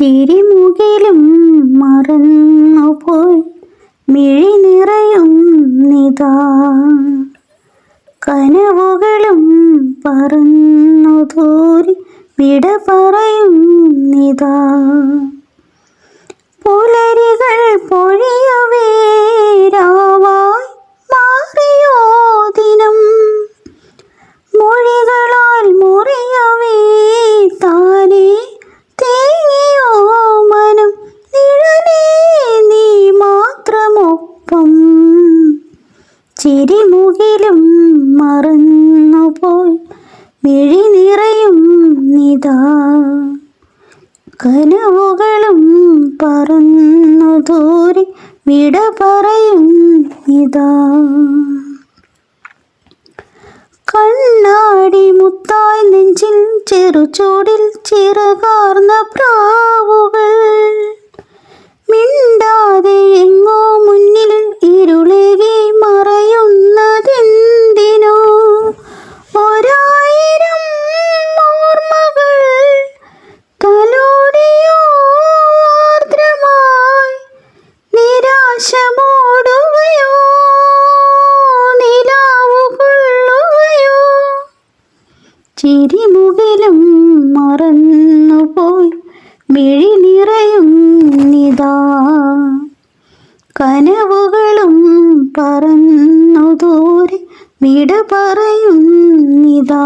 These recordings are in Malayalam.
ചിരിമുകിലും മറന്നുപോയി. മിഴി നിറയും നിതാ. കനവുകളും പറന്നു തോരി വിട പറയും നിതാ. പുലരികൾ പൊഴിയവേ ചിരിമുകിലും മറന്നുപോയി. മിഴി നിറയും നിതാ. കനവുകളും പറന്നു ദൂരെ വിട പറയും നിതാ. കണ്ണാടി മുത്തായി നെഞ്ചിൽ ചെറുചൂടിൽ ചിറകാർന്ന പ്രാവുകൾ കനവുകളും പറന്നു ദൂരെ വിട പറയുന്നിതാ. നിതാ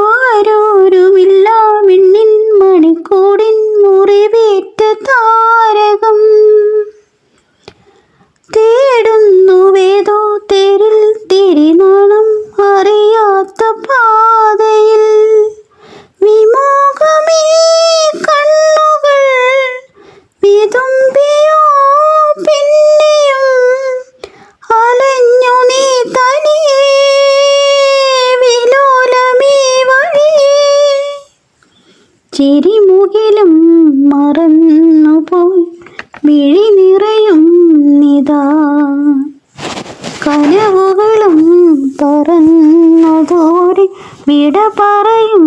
ആരോരുമില്ല മിന്നിൻ മണിക്കൂടിൻ മിഴി നിറയും നിതാ. കനവുകളും പറന്നു ദൂരെ വിട പറയും